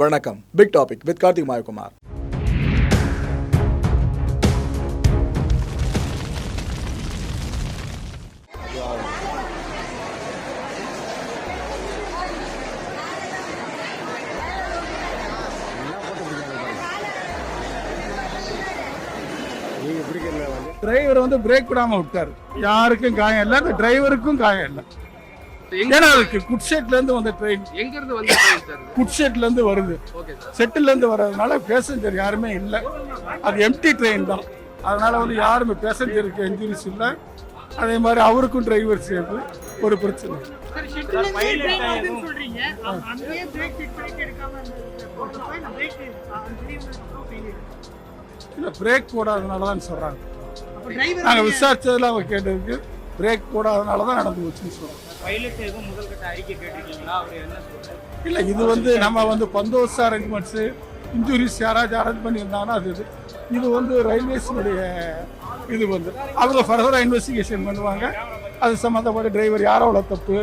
வணக்கம். Big topic with Karthik Mayakumar. Driver வந்து brake விடாம விட்டாரு. யாருக்கும் காயம் இல்லை அந்த டிரைவருக்கும் காயம் இல்லை. ஏன்னா அதுக்கு குட்ஷெட்ல இருந்து வந்த ட்ரெயின் எங்க இருந்து வந்து? குட்ஷெட்ல இருந்து வருது. ஓகே சார் செட்டில் இருந்து வர்றதுனால பேசஞ்சர் யாருமே இல்லை. அது எம்டி ட்ரெயின் தான். அதனால வந்து யாருமே பேசஞ்சருக்கு இன்ஜுரிஸ் இல்லை. அதே மாதிரி அவருக்கும் டிரைவர் சேர்த்து ஒரு பிரச்சனை. இல்லை. பிரேக் போடாதனால தான் சொல்கிறாங்க அப்ப டிரைவர் நாங்கள் விசாரிச்சதுல அவங்க கேட்டதுக்கு பிரேக் போடாதனால தான் நடந்து போச்சுன்னு சொல்கிறாங்க பைலட் எதுவும் முதல் கட்ட அறிக்கை கேட்டிருக்கீங்களா? அவர் என்ன சொல்றாரு? இல்லை இது வந்து நம்ம வந்து பந்தோபஸ்து அரேஞ்ச்மெண்ட்ஸு இன்ஜுரிஸ் யாராச்சும் அரேஞ்ச் பண்ணியிருந்தாங்கன்னா அது இது. இது வந்து ரயில்வேஸினுடைய இது வந்து. அவங்க ஃபர்தராக இன்வெஸ்டிகேஷன் பண்ணுவாங்க. அது சம்மந்தப்பட்ட டிரைவர் யாரோட தப்பு?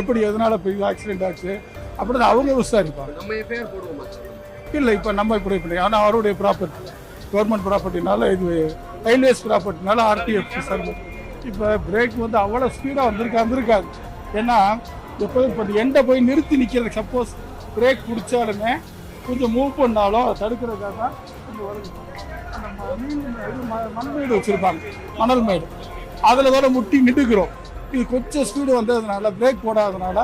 எப்படி எதனால போய் ஆக்சிடென்ட் ஆச்சு? அப்படின்னு அவங்க விசாரிப்பாங்க. நம்ம பேர் போடுவோமா இல்லை இப்போ நம்ம இப்படி இப்படி. ஆனால் அவருடைய ப்ராப்பர்ட்டி கவர்மெண்ட் ப்ராப்பர்ட்டினால இது ரயில்வேஸ் ப்ராப்பர்ட்டினால ஆர்டிஎஃப் சார் இப்போ பிரேக் வந்து அவ்வளோ ஸ்பீடாக வந்திருக்கா வந்திருக்காது. ஏன்னா எப்போதும் இப்போ எண்டை போய் நிறுத்தி நிற்கிறது சப்போஸ் பிரேக் பிடிச்சாலுமே கொஞ்சம் மூவ் பண்ணாலும் அதை தடுக்கிறதுக்காக தான் கொஞ்சம் ம- மண் மேடு வச்சுருப்பாங்க மணல் மேடு. அதில் கூட முட்டி நின்றுக்கிறோம் இது கொஞ்சம் ஸ்பீடு வந்ததுனால பிரேக் போடாதனால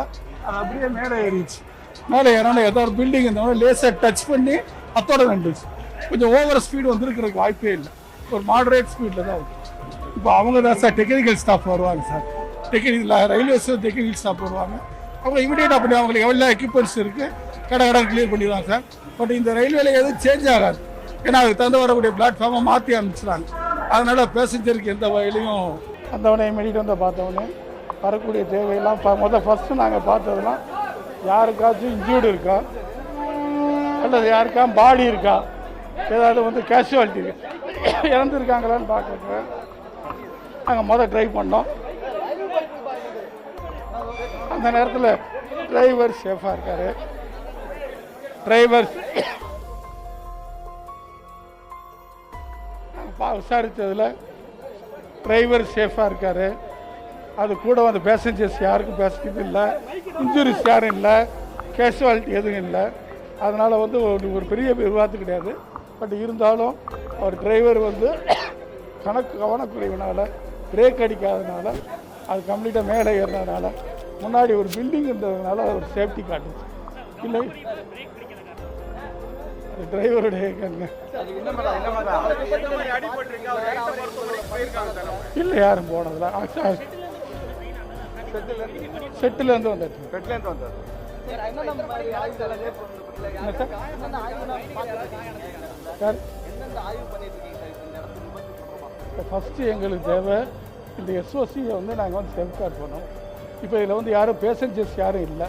அது அப்படியே மேலே ஏறிடுச்சு. மேலே ஏறான ஏதோ ஒரு பில்டிங் இருந்தவங்க லேசாக டச் பண்ணி அத்தோட நின்றுச்சு. கொஞ்சம் ஓவர் ஸ்பீடு வந்துருக்கிறதுக்கு வாய்ப்பே இல்லை. ஒரு மாடரேட் ஸ்பீடில் தான் வரும். இப்போ அவங்க தான் சார் டெக்னிக்கல் ஸ்டாஃப் வருவாங்க sir. Technical railways technical staff வருவாங்க. அவங்க இமீடியட்டாக பண்ணி அவங்களுக்கு எவ்வளோ எக்யூப்மெண்ட்ஸ் இருக்குது கடை கடை கிளியர் பண்ணிடுவாங்க சார். பட் இந்த ரயில்வேல எதுவும் சேஞ்ச் ஆகாது. ஏன்னா அதுக்கு தகுந்த வரக்கூடிய பிளாட்ஃபார்மை மாற்றி அனுப்பிச்சிடாங்க அதனால் பேசஞ்சருக்கு எந்த வகையிலையும் வந்தவனே இமீடியட் வந்து பார்த்தவொடனே வரக்கூடிய தேவையெல்லாம் பா முதல் ஃபஸ்ட்டு நாங்கள் பார்த்ததுலாம் யாருக்காச்சும் இன்ஜூர்டு இருக்கா? அல்லது யாருக்கா பாடி இருக்கா? ஏதாவது வந்து கேஷுவாலிட்டி இறந்துருக்காங்களான்னு பார்க்குறேன் நாங்கள் மொதல் ட்ரை பண்ணோம். அந்த நேரத்தில் டிரைவர் சேஃபாக இருக்கார். டிரைவர் விசாரித்ததில் டிரைவர் சேஃபாக இருக்கார். அது கூட வந்து பேசஞ்சர்ஸ் யாருக்கும் பேசுறது இல்லை. இன்ஜுரிஸ் யாரும் இல்லை. கேஷுவாலிட்டி எதுவும் இல்லை. அதனால் வந்து ஒரு ஒரு பெரிய விவாதம் கிடையாது. பட் இருந்தாலும் அவர் டிரைவர் வந்து கணக்கு கவனக்குறைவினால பிரேக் அடிக்காதனால அது கம்ப்ளீட்டாக மேலே ஏறினதுனால முன்னாடி ஒரு பில்டிங் இருந்ததுனால அது ஒரு சேஃப்டி காட்டுச்சு இல்லை. அது டிரைவருடைய கண்ணு. இல்லை யாரும் போனதில்ல. செட்டிலேருந்து என்ன சார்? சார்? ஃபஸ்ட்டு எங்களுக்கு தேவை இந்த எஸ்ஓசியை வந்து நாங்கள் வந்து செல்ஃப்கார்ட் பண்ணோம். இப்போ இதில் வந்து யாரும் பேசஞ்சர்ஸ் யாரும் இல்லை.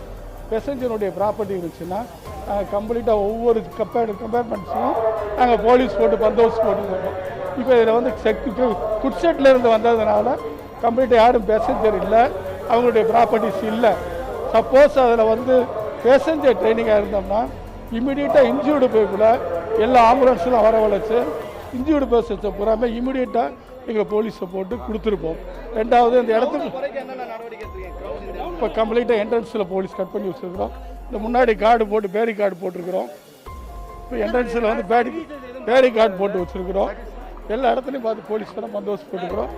பேசஞ்சருடைய ப்ராப்பர்ட்டி இருந்துச்சுன்னா நாங்கள் கம்ப்ளீட்டாக ஒவ்வொரு கம்பேர் கம்பேர்மெண்ட்ஸும் நாங்கள் போலீஸ் போட்டு பந்தோபஸ்து போட்டு போட்டோம் இப்போ இதில் வந்து செக்யூரிட்டி குட்செட்லேருந்து இருந்து வந்ததுனால கம்ப்ளீட்டாக யாரும் பேசஞ்சர் இல்லை அவங்களுடைய ப்ராப்பர்ட்டிஸ் இல்லை. சப்போஸ் அதில் வந்து பேசஞ்சர் ட்ரைனிங்காக இருந்தோம்னா இம்மிடியட்டாக இன்ஜூர்டு பீப்புள எல்லா ஆம்புலன்ஸில் வரவழைச்சு இன்ஜூர்டு பேசஞ்சர் பூராமே இமீடியட்டாக எங்கள் போலீஸை போட்டு கொடுத்துருப்போம். ரெண்டாவது இந்த இடத்துக்கு இப்போ கம்ப்ளீட்டாக என்ட்ரன்ஸில் போலீஸ் கட் பண்ணி வச்சுருக்கிறோம். இந்த முன்னாடி கார்டு போட்டு பேரி கார்டு போட்டிருக்கிறோம். இப்போ என்ட்ரன்ஸில் வந்து பேரி பேரி கார்டு போட்டு வச்சுருக்கிறோம். எல்லா இடத்துலையும் பார்த்து போலீஸ் தான் பந்தோபஸ்து போட்டுக்கிறோம்.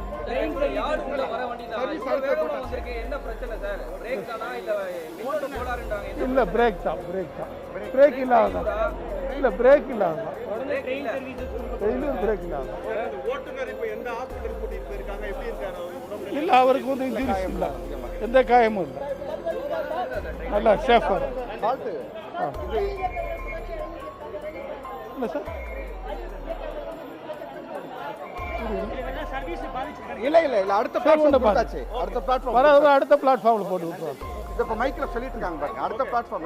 இல்லை பிரேக் தான் பிரேக் தான். பிரேக் இல்லாத இல்லை பிரேக் இல்லாத டெய்லியும் பிரேக் இல்லாத இல்லை அவருக்கு வந்து இன்ஜுரிஸ் இல்லை. எந்த காயமும் இல்லை. நல்லா சேஃபாக இல்லை சார் இல்ல இல்ல இல்ல அடுத்த பிளாட்ஃபார்ம். போட்டாச்சு அடுத்த பிளாட்ஃபார்ம் வர வர அடுத்த பிளாட்ஃபார்மில் போட்டு விட்டுருவாங்க இப்போ மைக்கில் சொல்லிட்டு இருக்காங்க பாருங்க. அடுத்த பிளாட்ஃபார்ம்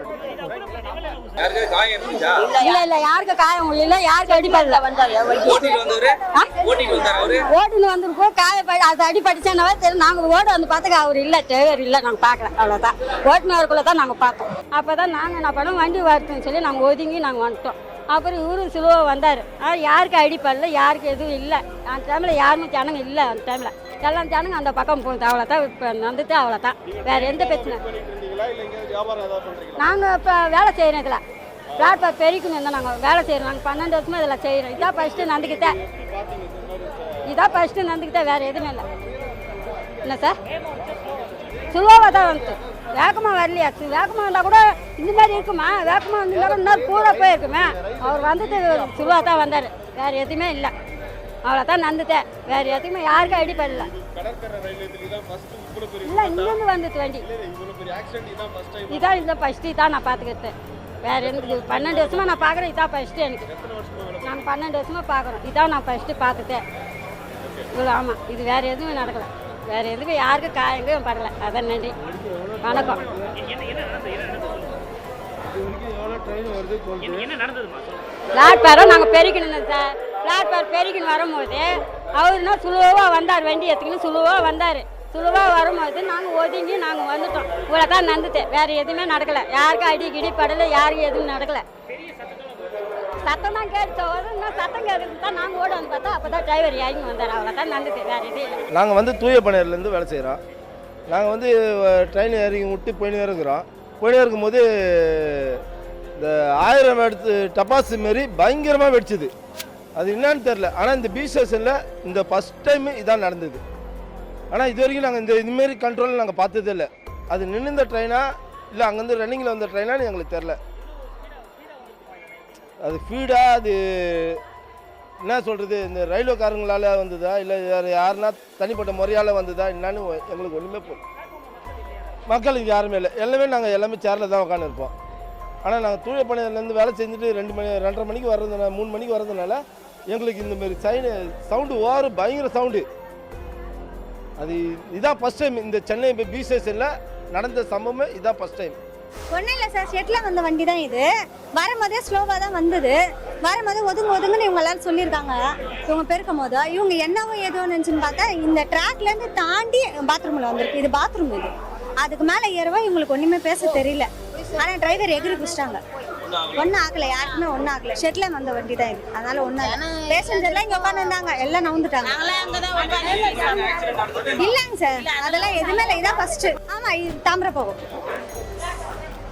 யாருக்காவது காயம் இருந்துச்சா? இல்ல இல்ல யாருக்கு காயம் இல்ல யாருக்கு அவரு? ஓட்டுன்னு வந்திருக்கோம் காயப்படி அது அடிப்படிச்சானவா சரி நாங்க ஓட வந்து பார்த்துக்க அவர் இல்ல டிரைவர் இல்ல நாங்க பாக்கல அவ்வளவுதான். ஓட்டுனவருக்குள்ள தான் நாங்க பார்த்தோம். அப்பதான் நாங்க என்ன பண்ணோம் வண்டி வருதுன்னு சொல்லி நாங்க ஒதுங்கி நாங்க வந்துட்டோம். அப்புறம் இவரும் சிலுவா வந்தார். ஆனால் யாருக்கு அடிப்படல யாருக்கு எதுவும் இல்லை. அந்த டைமில் யாருமே ஜனங்க இல்லை அந்த டைமில் எல்லாம் ஜனங்க அந்த பக்கம் போகுது அவ்வளோதான் இப்போ வந்துட்டு அவ்வளோதான் வேறு எந்த பிரச்சனை நாங்கள் இப்போ வேலை செய்கிறோம் இதில். பிளாட்ஃபார்ம் பெருக்கணும் இருந்தால் நாங்கள் வேலை செய்கிறோம் நாங்கள் பன்னெண்டு வருஷமா இதில் செய்கிறோம் இதான் ஃபஸ்ட்டு நந்துக்கிட்டேன் இதான் ஃபஸ்ட்டு நந்துக்கிட்டேன் வேறு எதுவும் இல்லை. என்ன சார்? சுலோவாக தான் வந்துட்டு வேகமாக வரலையா? சு- வேகமாக வந்தால் கூட இந்த மாதிரி இருக்குமா? வேகமாக வந்திருந்தா கூட இன்னும் கூட போயிருக்குமே. அவர் வந்துட்டு சுலோவாக தான் வந்தார். வேறு எதுவுமே இல்லை. அவ்வளோதான் நந்துட்டேன். வேறு எதுவுமே யாருக்கும் அடிப்படல இல்லை இங்கேருந்து வந்துட்டு வண்டி. இதான் இந்த ஃபஸ்ட்டு இதான் நான் பார்த்துக்கிட்டேன் வேறு எனக்கு பன்னெண்டு வருஷமாக நான் பார்க்குறேன் இதான் ஃபஸ்ட்டு எனக்கு. நாங்கள் பன்னெண்டு வருஷமாக பார்க்குறோம் இதான் நான் ஃபஸ்ட்டு பார்த்துட்டேன் இவ்வளோ ஆமாம் இது வேறு எதுவும் நடக்கலை. வேறு எதுக்கும் யாருக்கும் காயங்களும் படலை. அதான் நன்றி. வணக்கம். பிளாட்பாரம் நாங்கள் பெருக்கணும் சார். பிளாட்பார் பெருக்கின்னு வரும்போது அவருனா சுலுவாக வந்தார் வண்டி எடுத்துக்கின்னு சுலுவாக வந்தார். சுலுவாக வரும்போது நாங்கள் ஒதுங்கி நாங்கள் வந்துட்டோம். இவ்வளோ தான் நடந்துட்டு வேறு எதுவுமே நடக்கலை. யாருக்கும் அடி கிடி படலை யாருக்கும் எதுவும் நடக்கலை. சத்தம் தான் கேட்டு இன்னும் சத்தம் கேட்டு தான் நாங்கள் ஓட வந்து பார்த்தா அப்போ தான் டிரைவர் இறங்கி வந்தார் அவ்வளோ தான் வேறு இது இல்லை. நாங்கள் வந்து தூய பணியர்லேருந்து வேலை செய்கிறோம் நாங்கள் வந்து ட்ரெயின் இறங்கி விட்டு போயின்னு இருக்கிறோம். போயின்னு இருக்கும்போது இந்த ஆயிரம் எடுத்து டப்பாசு மாரி பயங்கரமாக வெடிச்சது. அது என்னன்னு தெரில ஆனால் இந்த பீச் ஸ்டேஷனில் இந்த ஃபஸ்ட் டைம் இதான் நடந்தது. ஆனால் இது வரைக்கும் நாங்கள் இந்த இதுமாரி கண்ட்ரோல் நாங்கள் பார்த்ததே இல்லை. அது நின்றுந்த ட்ரெயினா இல்லை அங்கேருந்து ரன்னிங்கில் வந்த ட்ரெயினான்னு எங்களுக்கு தெரில அது ஃபீடாக அது என்ன சொல்கிறது இந்த ரயில்வேக்காரங்களால் வந்ததா இல்லை வேறு யாருன்னா தனிப்பட்ட முறையால் வந்ததா என்னன்னு எங்களுக்கு ஒன்றுமே போ மக்களுக்கு யாருமே இல்லை. எல்லாமே நாங்கள் எல்லாமே சேரில் தான் உட்காந்துருப்போம் ஆனால் நாங்கள் தூய பணியிலேருந்து வேலை செஞ்சுட்டு ரெண்டு மணி ரெண்டரை மணிக்கு வர்றதுனால மூணு மணிக்கு வர்றதுனால எங்களுக்கு இந்தமாரி சைனு சவுண்டு ஓவர் பயங்கர சவுண்டு. அது இதான் ஃபஸ்ட் டைம் இந்த சென்னை பி ஸ்டேஷனில் நடந்த சம்பவமே இதான் ஃபஸ்ட் டைம் ஒன்றும் இல்லை சார். ஷெட்டில் வந்த வண்டி தான் இது. வரும்போதே ஸ்லோவாக தான் வந்தது. வரும்போது ஒதுங்க ஒதுங்குன்னு இவங்க எல்லாரும் சொல்லியிருக்காங்க. இவங்க பெருக்கும் போது இவங்க என்னவோ ஏதோ நினச்சுன்னு பார்த்தா இந்த ட்ராக்லேருந்து தாண்டி பாத்ரூமில் வந்திருக்கு. இது பாத்ரூம் இது. அதுக்கு மேலே ஏறவோ இவங்களுக்கு ஒன்றுமே பேச தெரியல. ஆனால் டிரைவர் எகிரி குடிச்சிட்டாங்க ஒன்றும் ஆகலை. யாருக்குமே ஒன்றும் ஆகலை. ஷெட்டில் வந்த வண்டி தான் இது. அதனால ஒன்றும் பேசஞ்சர்லாம் இங்கே உட்காந்துருந்தாங்க எல்லாம் நவுந்துட்டாங்க. இல்லைங்க சார். அதெல்லாம் எதுவுமே இல்லை. இதான் ஃபர்ஸ்ட் ஆமாம் இது தாம்பரம்